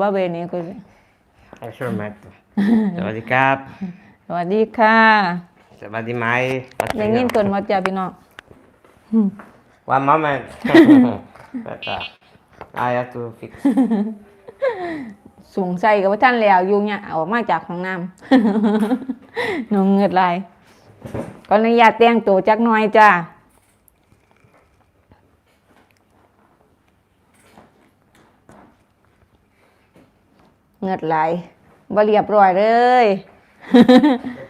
Va bene così. Adesso lo metto. Savadi Cap, สวัสดีค่ะ Savadi Mai. ได้ยินเกินมาจ้าพี่น้อง One moment. Aspetta. Ah, I have to fix. สูงใส่กับว่าท่านแล้วอยู่เนี่ยออกมาจากห้องน้ำ หนูเงือดไหลายก็อนุญาตแต่งตัวจักหน่อยจ้า เงือดไหลายบ่เรียบร้อยเลย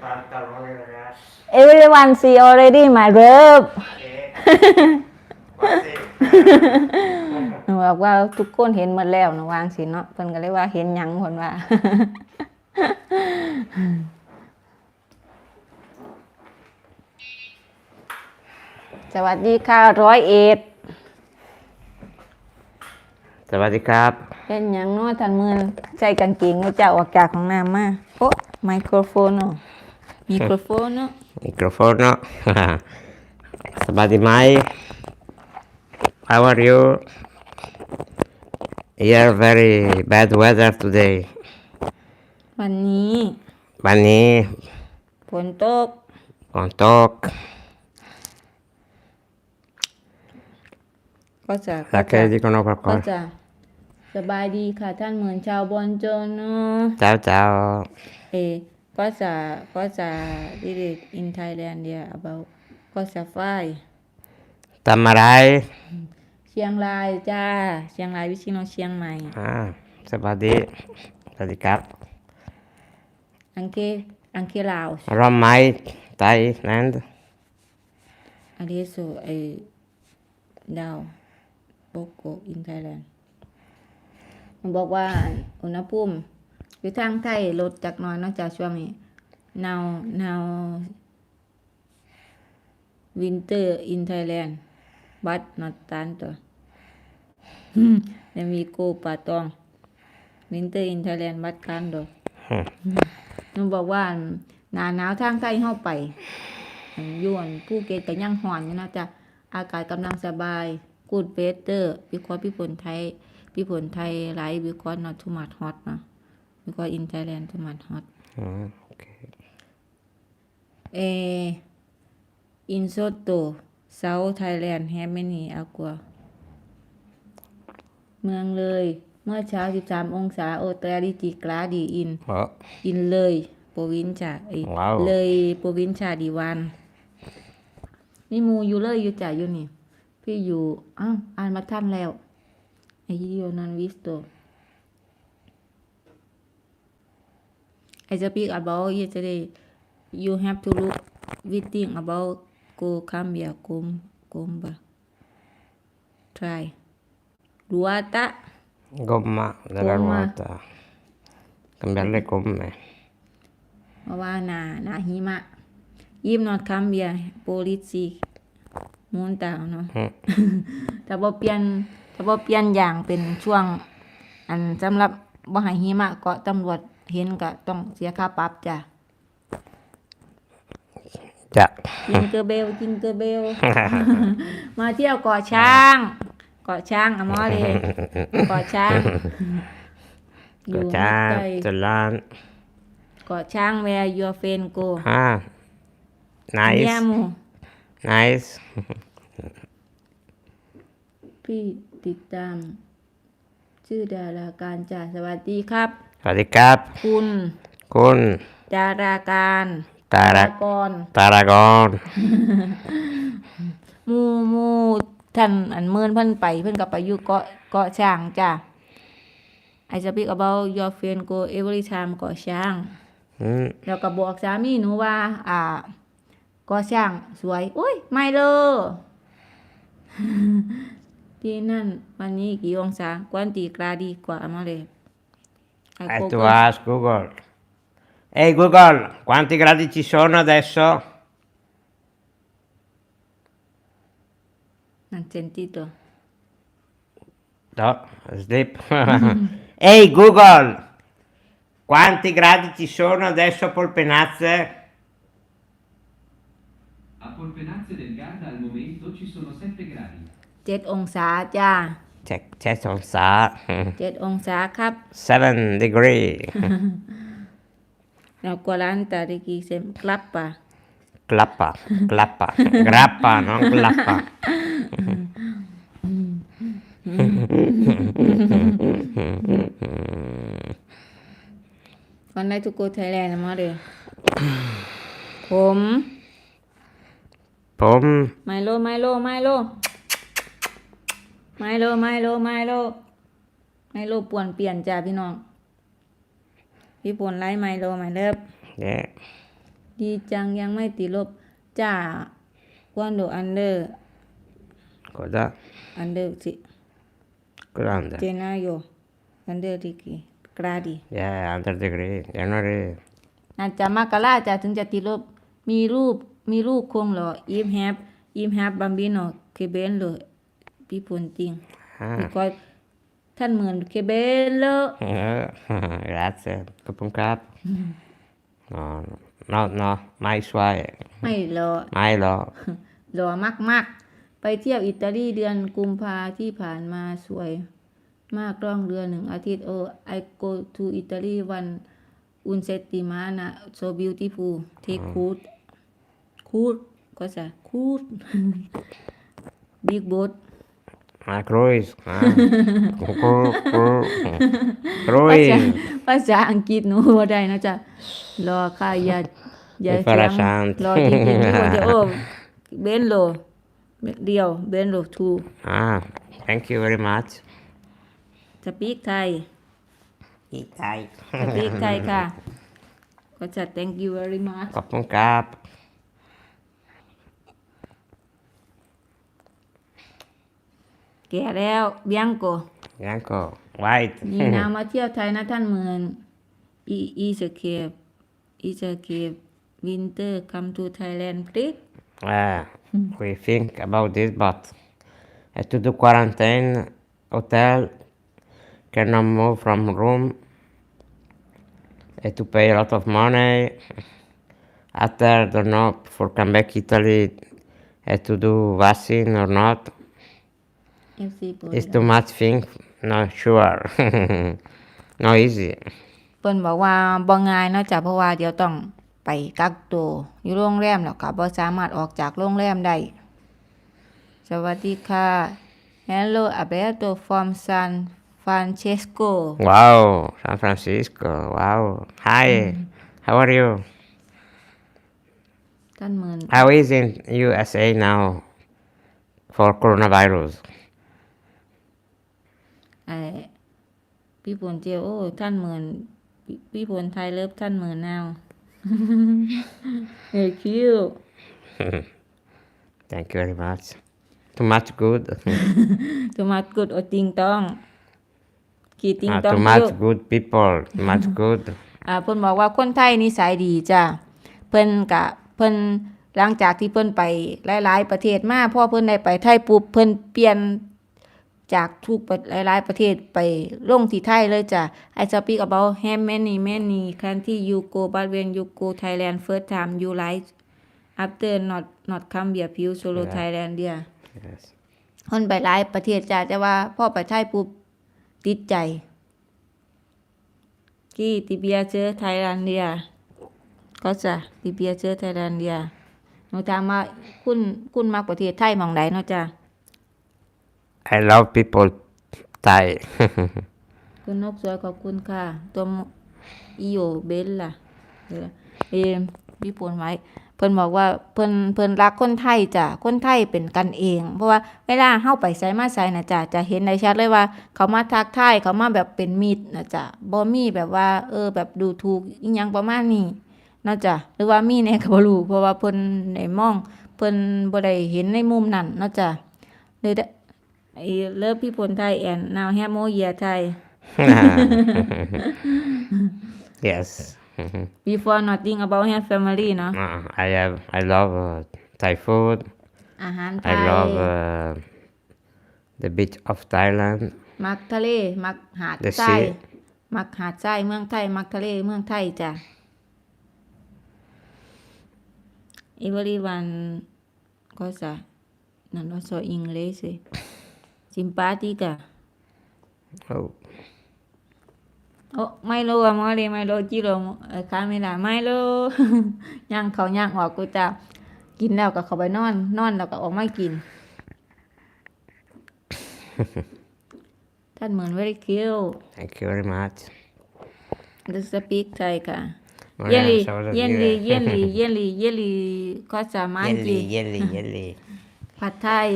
Pantaloni ragazzi. everyone see already my love Quasi. หนูบอกว่าทุกคนเห็นหมดแล้วหนูวางสิเนาะเพิ่นก็เลยว่าเห็นหยังเพิ่นว่าสวัสดีค่ะร้อยเอ็ด Savadi Cap. เป็นหยังเนาะทันมือใส่กางเกงก็จะออกจากของน้ำมาโอ้ไมโครโฟนเนาะไมโครโฟนเนาะ Microfono. Savadi Mai. How are you? Here very bad weather today. วันนี้ Bani, ฝนตก Kontok, ก็จะ la che dicono ก็ qualcosa. จะสบายดีค่ะท่านเหมือนชาวบอนโจนเนาะ Ciao ciao. เอก็จะก็จะ did it in Thailand yeah about ก็จะไฟ Tamarai. เชียงรายจ้า เชียงรายวิชิโนเชียงใหม่ Ah, Savadi. Savadi Cap. อังเกอังเกลาว Rom Mai, Thailand. อันนี้สุไอดาวโบโกอินไทยแลนด์ มันบอกว่าอุณหภูมิอยู่ทางไทยลดจากหน้อยนอกจากช่วงนี้ now now winter in Thailand but not tanto then we go Patong winter in Thailand but can't do มันบอกว่าหนาหนาวทางใต้เข้าไปอันอยวนผู้เกตก็ยังหอนอยู่นะจ๊ะอากาศกำลังสบาย กูดเ e เตอร์พี่คอพี่ฝนไทย พี่ฝนไทยไลฟ์พี่คอ not too much hot นะพี่คอ in Thailand too much hot Ah, ok. เอ in Soto South Thailand have many aqua เมืองเลย เมื่อเช้า 13 องศาโอตราดิจิกราดีอิน Oh, อินเลยโปรวินชาเอ้ยว้าว เลยโปรวินชาดีวัน นี่หมูอยู่เลยอยู่จ่าอยู่นี่ พี่อยู่อ้าวอ่านมาท่านแล้ว ไอฮิโอนันวิสโตไอจะ speak about yesterday you have to look everything about go Cambia Gom Gomba try Ruata gomma della Gomma. ruota. Cambiare le gomme. เพราะว่าหนาห นาหิมะยิมนอดคัมเบียโปลิซีมูนตาวเนาะ Mm. ถ้าบ่เปลี่ยนถ้าบ่เปลี่ยนอย่างเป็นช่วง อันสำหรับบ่ให้หิมะก็ตำรวจเห็นก็ต้องเสียค่าปรับจ้ะ Già. จิงเกอร์เบลจิงเกอร์เบล มาเที่ยวเกาะช้าง เกาะช้างอะมอเลยเกาะช้างอยู่ Có ใกล้ ciao, Celan. เกาะช้าง where your friend go Ah, nice, เยี่ยม nice. พี่ ติดตาม ชื่อดาราการจ่าสวัสดีครับ Savadi Cap. คุณ Con ดาราการ Tara, กร Taragon. หมูหมูท่านอันเมินเพิ่นไปเพิ่นก็ไปอยู่เกาะเกาะช้างจ้ะ I speak about your friend go every time เกาะช้าง Mm. แล้วก็บอกสามีหนูว่า อ่าเกาะช้างสวย อุ้ยไม่เลย ที่นั่น วันนี้กี่องศา quanti gradi qua amore Al E tu Google. ask Google. Ehi Google, quanti gradi ci sono adesso? นั่นเซนติโต No, sleep. Ehi Google, quanti gradi ci sono adesso a Polpenazze? A Polpenazze del เจ็ดองศาจ้า check check on sa เจ็ดองศาครับ seven degree แล้ว40 degree sem klappa glappa glappa grappa non glappa วันไหนทุกโกไทยแลนด์มาเด้อผม ผม ไมโลไมโลไมโล ไมโลไมโลไมโลไมโลป่วนเปลี่ยนจ้าพี่น้อง พี่ป่วนไล่ไมโลไมเลิฟ yeah ดีจังยังไม่ติดลบจ้าวันโดอันเดอร์ cosa อันเดอร์สิ grande เจนาโยอันเดอร์ดีกีกราดี yeah under degree January น่าจะมากะลาจะถึงจะติดลบมีรูปมีลูกคงเหรออีฟแฮปอีฟแฮปบัมบิโนเคเบนเลย พี่ปุ่นจริง ah ก็ท่านเหมือนเคเบนเลย eh, grazie Kapun kap no no no mai suai ไม่รอ mai lo หล่อมากๆไปเที่ยวอิตาลีเดือนกุมภาที่ผ่านมาสวย มากร่องเรือหนึ่งอาทิตย์โอ I go to Italy one un settimana so beautiful take cruise cruise ก็จะ cruise big boat ah cruise ah Cru- cru- ภาษา cruise ภาษาอังกฤษหนูบ่ได้นะจ๊ะรอค่ะอย่าอย่าไม่ฝรั่งเถียงรอจริงๆทุกคนจะโอ้เบนโลเดียวเบนโลทู ah thank you very much สปีกไทย Itai สปีกไทยค่ะก็จะ thank you very much Kapun kap แก่แล้วเบียงโก Bianco white นี่นามาเที่ยวไทยนะท่านเหมือนอีอีสเคปอีสเคปวินเตอร์ come to Thailand please Ah, we think about this, but had to do quarantine, hotel, cannot move from room, had to pay a lot of money. After, don't know, for come back Italy, had to do vaccine or not. FC เปิด It's too much thing, not sure. not easy. เปิ้นบอกว่าบ่ง่ายเนาะจ้ะเพราะว่าเดี๋ยวต้องไปกักตัวอยู่โรงแรมแล้วก็บ่สามารถออกจากโรงแรมได้ สวัสดีค่ะ Hello Alberto from San Francesco Wow, San Francisco, wow. Hi, how are you? ท่านเหมือน How is in USA now for coronavirus? ไอ้พี่ผลเจียวโอ้ท่านเหมือนพี่พี่ผลไทยเลิฟท่านเหมือนนาวเฮ้ยคิว Thank you very much. Too much good. ตัวมากุดโอติงต้องกี่ติง Ah, ต้อง too เย much อะ good people. Too much good. อ่าเพิ่นบอกว่าคนไทยนิสัยดีจ้ะเพิ่นกะเพิ่นหลังจากที่เพิ่นไปหลาย ๆ ประเทศมาพอเพิ่นได้ไปไทยปุ๊บเพิ่นเปลี่ยน จากทุกประหลาย ๆ ประเทศไปลงที่ไทยเลยจ้ะ I speak about how many many country you go but when you go Thailand first time you like after not not come here feel solo Thailand there Yes. คนไปหลายประเทศจ้ะแต่ว่าพอไปไทยปุ๊บติดใจกี่ติเบียเจอไทยแลนด์เดียก็จะติเบียเจอไทยแลนด์เดียหนูถามว่าคุณคุณมักประเทศไทยหมองใดเนาะจ้ะ I love people Thai. คุณนกสวยขอบคุณค่ะตัวอีโอเบลล่ะเออเอมพี่ปนไว้ เพิ่นบอกว่าเพิ่นเพิ่นรักคนไทยจ้ะคนไทยเป็นกันเอง เพราะว่าเวลาเฮาไปไสมาไสน่ะจ้ะจะเห็นได้ชัดเลยว่า เขามาทักทายเขามาแบบเป็นมิตรนะจ้ะบ่มีแบบว่า เออ แบบดูถูกอีหยังประมาณนี้นาะจ้ะหรือว่ามีแน่ก็บ่รู้เพราะว่าเพิ่นได้มอง เพิ่นบ่ได้เห็นในมุมนั้นนาะจ้ะเลย ได้ไอ้เลิฟพี่พลไทยแอนนาวแฮมโมเยียไทย yes. Mhm. before nothing about her family เนาะ Uh, I have. I love uh, Thai food. อาหารไท I ย love uh, the beach of Thailand. มักทะเล มักหาด The ทราย sea มักหาดทรายเมืองไทย มักทะเล เมืองไทยจ้ะ everyone cosa non lo so inglese simpatica Oh. โอ้ไมโลอะมอเลยไมโลจิโรเออคาไม่ได้ไมโลย่างเขาย่างออกกูจะกินแล้วก็เข้าไปนอน นอนแล้วก็ออกมากิน ท่านเหมือน very cute Thank you very much. the speak Thai ค่ะ Well, เยลลี่ so does เยลลี่ you. เยลลี่เยลลี่เยลลี่ก็สามารถกิ Yelly, น yelly, yelly. ผัดไทย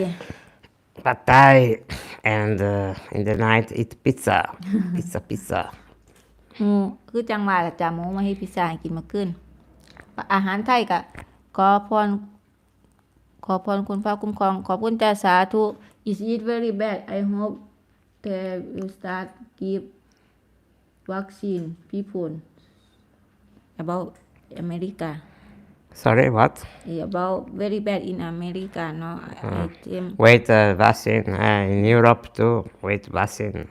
Pad Thai, and uh, in the night eat pizza. pizza, pizza. หมูคือจังหวะละจ่าหมูมาให้พิซซ่าให้กินมาขึ้น อาหารไทยกะขอพร ขอพรคุณพระคุ้มครอง ขอบคุณจ้าสาธุ is it very bad I hope they will start give vaccine people about America Sorry, what? Eh, about very bad in America no I, I think Wait, uh, vaccine uh, in Europe too. Wait, vaccine.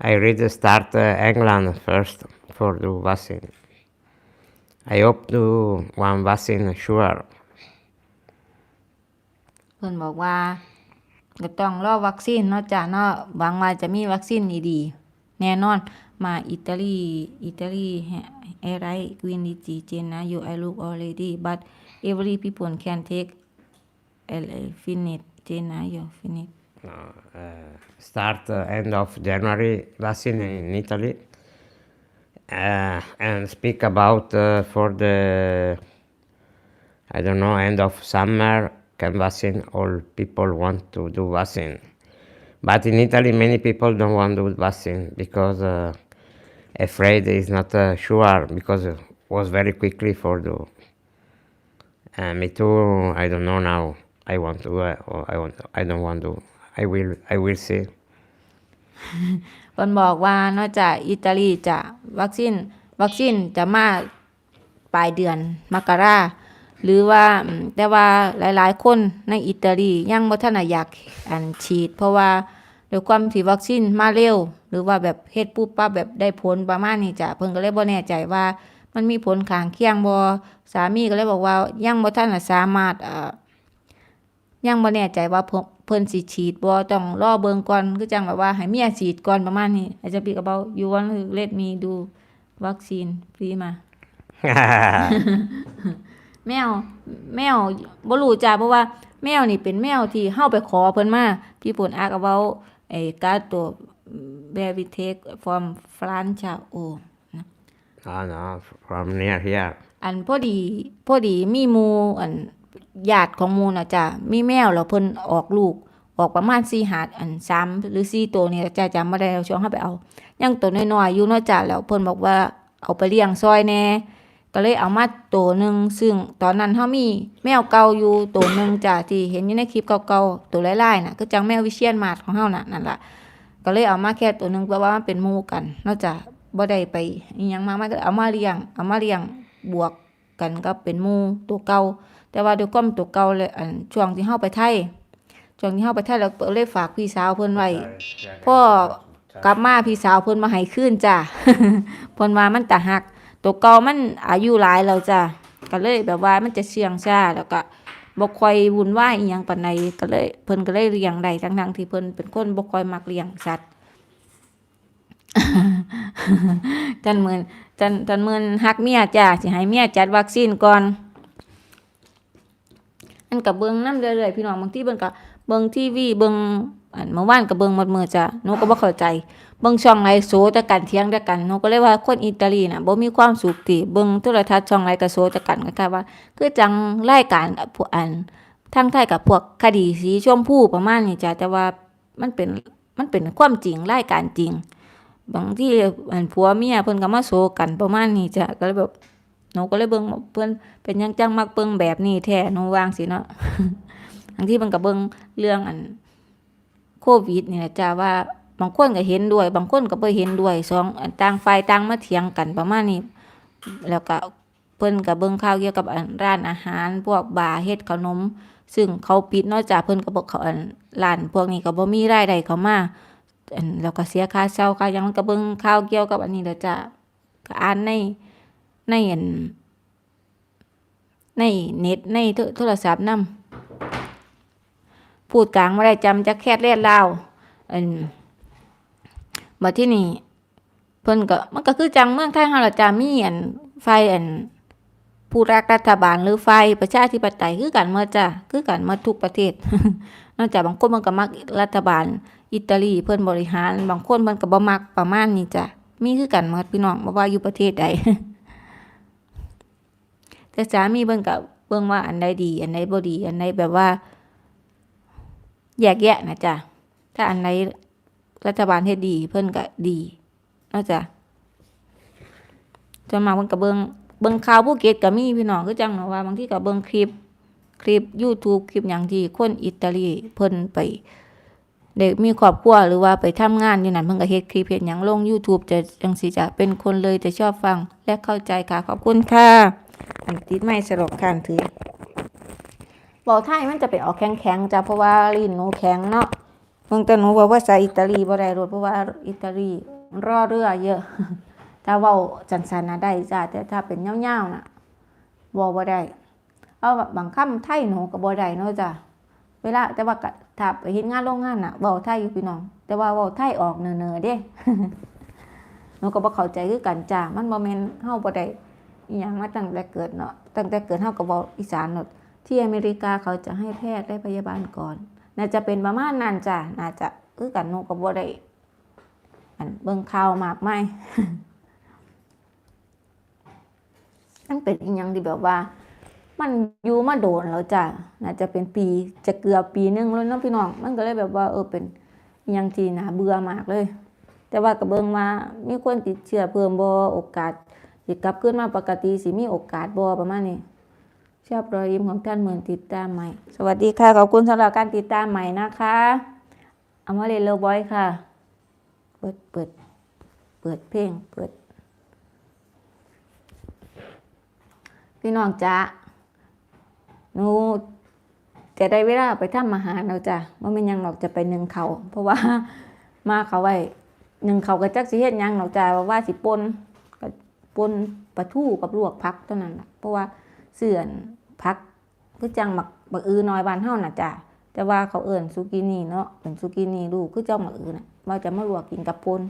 I really start uh, England first for the vaccine. I hope to one vaccine sure. เพิ่นบอกว่าก็ต้องรอวัคซีนเนาะจ้ะเนาะหวังว่าจะมีวัคซีนดีๆแน่นอน มาอิตาลีอิตาลีเอ I write Guinity Jena, you I look already, but every people can take a finite Jena, you finite. No, uh, start uh, end of January last in Italy uh, and speak about uh, for the I don't know end of summer can vaccine all people want to do vaccine but in Italy many people don't want to do vaccine because uh, afraid is not uh, sure because it was very quickly for the. Uh, me too. I don't know now. I want to. Uh, or I want. I don't want to. I will. I will see. เพิ่นบอกว่านอกจากอิตาลีจะวัคซีนวัคซีนจะมาปลายเดือนมกราหรือว่าแต่ว่าหลายๆ คนในอิตาลียังบ่ทันอยากอันฉีด เพราะว่า ด้วยความที่วัคซีนมาเร็ว หรือว่าแบบเฮ็ดปุ๊บปั๊บแบบได้ผลประมาณนี้จ้ะเพิ่นก็เลยบ่แน่ใจว่ามันมีผลข้างเคียงบ่สามีก็เลยบอกว่ายังบ่ทันได้สามารถเอ่อยังบ่แน่ใจว่าเพิ่นเพิ่นสิฉีดบ่ต้องรอเบิ่งก่อนคือจังแบบว่าให้เมียฉีดก่อนประมาณนี้อาจจะปีก about you want to let me do วัคซีนฟรีมาแมว แมวบ่รู้จ้าเพราะว่าแมวนี่เป็นแมวที่เฮาไปขอเพิ่นมาพี่ปุ่นอาก about ไอ้การตัว where we take from France จ้ะโอ้ oh no, from near here. อันพอดีพอดีมีหมู่อันญาติของหมู่น่ะจ้ะมีแมวแล้วเพิ่นออกลูกออกประมาณ4หาดอัน3หรือ4ตัวนี่ล่ะจ้ะจำบ่ได้แล้วช่วงเฮาไปเอายังตัวน้อยๆอยู่เนาะจ้ะแล้วเพิ่นบอกว่าเอาไปเลี้ยงซอยแหน่ ก็เลยเอามาตัวหนึงซึ่งตอนนั้นเฮามีแมวเก่าอยู่ตัวหนึงจ้ะที่เห็นอยู่ในคลิปเก่าๆตัวลายๆน่ะคือจังแมววิเชียนมาดของเฮาน่ะนั่นล่ะก็เลยเอามาแค่ตัวหนึงเพราะว่ามันเป็นหมู่กันเนอกจากบ่ได้ไปอิหยังมากมายก็เอามาเลี้ยงเอามาเลี้ยงบวกกันกับเป็นหมู่ตัวเก่าแต่ว่าด้วยความตัวเก่าเลยอันช่วงที่เฮาไปไทยช่วงที่เฮาไปไทยแล้วเลยฝากพี่สาวเพิ่นไว้พ่อกลับมาพี่สาวเพิ่นมาให้คืนจ้ะเพิ่นว่ามันตะหัก ตัวเก่ามันอายุหลายแล้วจ้ะก็เลยแบบว่ามันจะเชื่องช้าแล้วก็บ่ค่อยวุ่นวายอีหยังปานใดก็เลยเพิ่นก็เลยเลี้ยงได้ทั้งๆที่เพิ่นเป็นคนบ่ค่อยมักเลี้ยงสัตว์จันเมือนจันจันเมือนฮักเมียจ้ะสิให้เมียจัดวัคซีนก่อนอันกับเบิ่งนำเรื่อยๆพี่น้องบางทีเบิ่งก็เบิ่งทีวีเบิ่งอันเมื่อวานก็เบิ่งหมดมือจ้ะหนูก็บ่เข้าใจ เบิ่งช่องไหนโซแต่กันเถียงแต่กันหนูก็เลยว่าคนอิตาลีน่ะบ่มีความสุขติเบิ่งโทรทัศน์ช่องไหนก็โซแต่กันก็ค่ะว่า คือจังรายการพวกอันทางไทยกับพวกคดีสีชมพูประมาณนี้จ้ะแต่ว่ามันเป็นมันเป็นความจริงรายการจริง บางที่อันผัวเมียเพิ่นก็มาโซกันประมาณนี้จ้ะก็เลยแบบหนูก็เลยเบิ่งเพิ่นเป็นยังจังมักเบิ่งแบบนี้แท้หนูวางสิเนาะบางทีเพิ่นก็เบิ่งเรื่องอันโควิดนี่แหละจ้ะว่า บางคนก็เห็นด้วย บางคนก็บ่เห็นด้วยสองอันต่างฝ่ายต่างมาเถียงกันประมาณนี้ แล้วก็เพิ่นก็เบิ่งข่าวเกี่ยวกับอันร้านอาหาร พวกบาร์เฮ็ดขนม ซึ่งเขาปิดนอกจากเพิ่นก็บอกเขาอันร้านพวกนี้ก็บ่มีรายได้เขามาอันแล้วก็เสียค่าเช่าค่ายังมันก็เบิ่งข่าวเกี่ยวกับอันนี้แหล้วจ้ะก็อ่านในในอันในเน็ตในโทรศัพท์นำพูดกลางบ่ได้จำจักแคทเลียนลาวอัน บัดที่นี่เพิ่นก็มันก็คือจังเมืองไทยเฮาละจ้ามีอันไฟอันผู้รักรัฐบาลหรือไฟประชาธิปไตยคือกันหมดจ้าคือกันหมดทุกประเทศ นอกจากบางคนมันก็มักรัฐบาลอิตาลีเพิ่นบริหาร บางคนเพิ่นก็บ่มักประมาณนี้จ้ะมีคือกันหมดพี่น้องบ่ว่าอยู่ประเทศใดแต่สามีเบิ่งก็เบิ่งว่าอันใดดี อันใดบ่ดี อันใดแบบว่า แยกแยะนะจ้ะถ้าอันไหน รัฐบาลเฮ็ดดีเพิ่นก็ดีนาะจ้ะส่วนมาเพิ่นก็เบิ่งเบิ่งข่าวภูเก็ตก็มีพี่น้องคือจังเนาะว่าบางทีก็เบิ่งคลิปคลิป YouTube คลิปหยังที่คนอิตาลีเพิ่นไปได้มีครอบครัวหรือว่าไปทำงานอยู่นั่นเพิ่นก็เฮ็ดคลิปเฮ็ดหยังลง YouTube จะจังสิจะเป็นคนเลยจะชอบฟังและเข้าใจค่ะ ขอบคุณค่ะอันติดไม้สลบคานถือเว้าไทยมันจะเป็นออกแข็งๆจ้ะเพราะว่าลิ้นหนูแข็งเนาะ เพิ่งแต่หนูว้าภาษาอิตาลีบ่ได้รดเพราะว่าอิตาลีรอเรือเยอะ ถ้าเว้าจันสันน่ะได้จ้ะแต่ถ้าเป็นยาๆน่ะเว้าบ่ได้ เอาแบบบางคำไทยหนูก็บ่ได้เนาะจ้ะเวลาแต่ว่าก็ถ้าไปเฮ็ดงานโรงงานน่ะเว้าไทยอยู่พี่น้อง แต่ว่าเว้าไทยออกเนอๆเด้หนูก็บ่เข้าใจคือกันจ้ะมันบ่แม่นเฮาบ่ได้อีหยังมาตั้งแต่เกิดเนาะตั้งแต่เกิดเฮาก็เว้าอีสานเนาะที่อเมริกาเขาจะให้แพทย์และพยาบาลก่อน น่าจะเป็นประมาณนั้นจ้ะน่าจะคือกันหนูก็บ่ได้อันเบิ่งข่าวมากมายมันเป็นอีหยังที่แบบว่า มันอยู่มาโดนแล้วจ้ะน่าจะเป็นปีจะเกือบปีหนึงแล้วเนาะพี่น้อง มันก็เลยแบบว่า เออเป็นอหยังที่น่าเบื่อมากเลย แต่ว่าก็เบิ่งว่ามีคนติดเชื้อเพิ่มบ่โอกาสสิกลับคืนมาปกติสิมีโอกาสบ่ประมาณนี้ ชอบรอยยิ้มของท่านเหมือนติดตามใหม่ สวัสดีค่ะ ขอบคุณสำหรับการติดตามใหม่นะคะเอามาเลยเลบอยค่ะ เปิดเปิด เปิดเพลงเปิด พี่น้องจ๊ะหนูจะได้เวลาไปทำอาหารแล้วจ้ะว่ามันยังหรอกจะไปนึ่งเขา เพราะว่ามาเขาไว้นึ่งเขาวก็จักสิเฮ็ดยังหรอกจ้ะว่าสิปนก็ปนปลาทูกับลวกผักเท่านั้นล่ะเพราะว่าเสื่อน ผักคือจังหมักบักอือน้อยบ้านเฮาน่ะจ้ะแต่ว่าเขาเอิ้นซูกินี่เนาะเป็นซูกินี่ลูกคือเจ้าหมักอือน่ะว่าจะมาลวกกินกับปน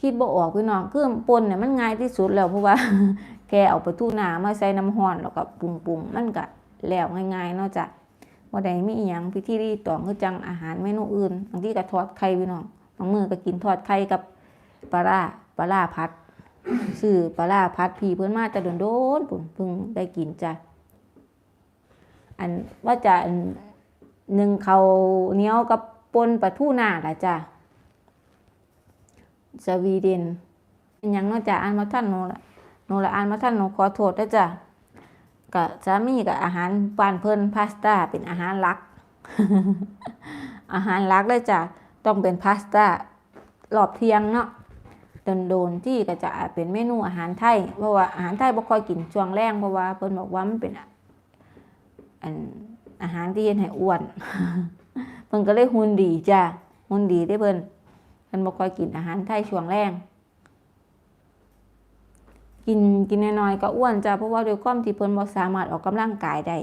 คิดบ่ออกพี่น้องคือปนเนี่ยมันง่ายที่สุดแล้วเพราะว่า แกเอาไปทูหนามาใส่น้ำร้อนแล้วก็ปรุงปรุงมันก็แล้วง่ายๆเนาะจ้ะบ่ได้มีอีหยังพิธีรีตองคือจังอาหารเมนูอื่นบางที่ก็ทอดไข่พี่น้องบางมือก็กินทอดไข่กับปลาร้าปลาร้าพัด ซื้อปลาพัดพีเพิ่นมาแต่โดนๆปุ่นเพิ่งได้กินจ้ะอันว่าจะอันหนึ่งเขาเนี้ยวกับปนปลาทูหนาละจ้ะสวีเดนยังนาะจ้ะอ่านมาท่านโนละโนละอ่านมาท่านโนขอโทษด้วยจ้ะกับสามีกับอาหารบานเพิ่นพาสต้าเป็นอาหารหลัก อาหารหลักเลยจ้ะต้องเป็นพาสต้ารอบเที่ยงเนาะ โดนๆที่ก็จะเป็นเมนูอาหารไทยเพราะว่าอาหารไทยบ่ค่อยกินช่วงแรงเพราะว่าเพิ่นบอกว่ามันเป็นอันอาหารที่เฮ็ดให้อ้วนเพิ่นก็เลยหุ่นดีจ้ะหุ่นดีได้เพิ่นมันบ่ค่อยกินอาหารไทยช่วงแรงกินกินน้อยๆก็อ้วนจ้ะเพราะว่าด้วยความที่เพิ่นบ่สามารถออกกำลังกายได้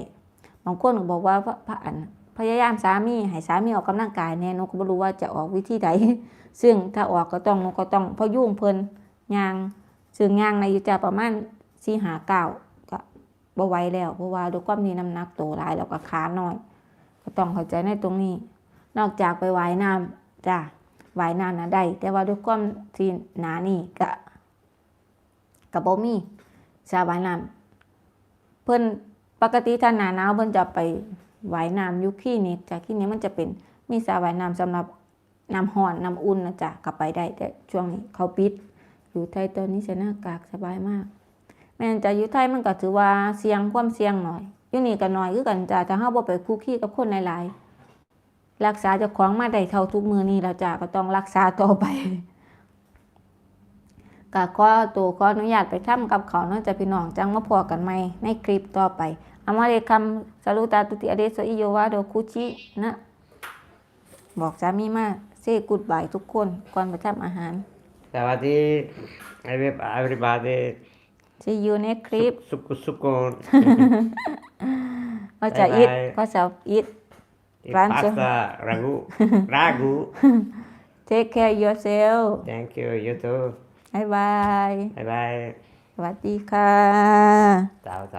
บางคนก็บอกว่าพระอันพยายามสามีให้สามีออกกำลังกายแน่นูก็บ่รู้ว่าจะออกวิธีใด ซึ่งถ้าออกก็ต้องก็ต้องพยุงเพิ่นยางซึ่งยางในอยู่จ้ะประมาณ4 5 9ก็บ่ไหวแล้วเพราะว่าด้วยความที่น้ำหนักโตหลายแล้วก็ขาน้อย ก็ต้องเข้าใจในตรงนี้ นอกจากไปว่ายน้ำจ้ะว่ายน้ำนะได้แต่ว่าด้วยความที่หนานี่กะกะบ่มีสระว่ายน้ำเพิ่นปกติถ้าหนาหนาวเพิ่นจะไปว่ายน้ำยู่ที่นี่จากที่นี้มันจะเป็นมีสระว่ายน้ำสำหรับ น้ำร้อนน้ำอุ่นนะจ๊ะก็ไปได้แต่ช่วงนี้เขาปิด อยู่ไทยตอนนี้ใส่หน้ากากสบายมาก แม่นจะอยู่ไทยมันก็ถือว่าเสี่ยงความเสี่ยงหน่อยอยู่นี่ก็น้อยคือกันจ้ะถ้าเฮาบ่ไปคุกคีกับคนหลายๆรักษาเจ้าของมาได้เท่าทุกมือนี้แล้วจ้ะก็ต้องรักษาต่อไปก็ขอตัวขออนุญาตไปทำกับเขาเนอกจากพี่น้องจังมาพอกันใหม่ในคลิปต่อไปอามาเลคัมสารุตาตุติอเดโซอิโยวาโดคุชินะ บอกสามีมาเซ กุดบายทุกคนก่อนไปทำอาหาร Savati, everybody, จะอยู่ในคลิป suku sukun, ก็จะอิดบ๊ายบายก็จะอิด Rancho. pasta, ragu, ragu. take care yourself Thank you. You too. บายบาย Bye bye. สวัสดีค่ะ Ciao ciao.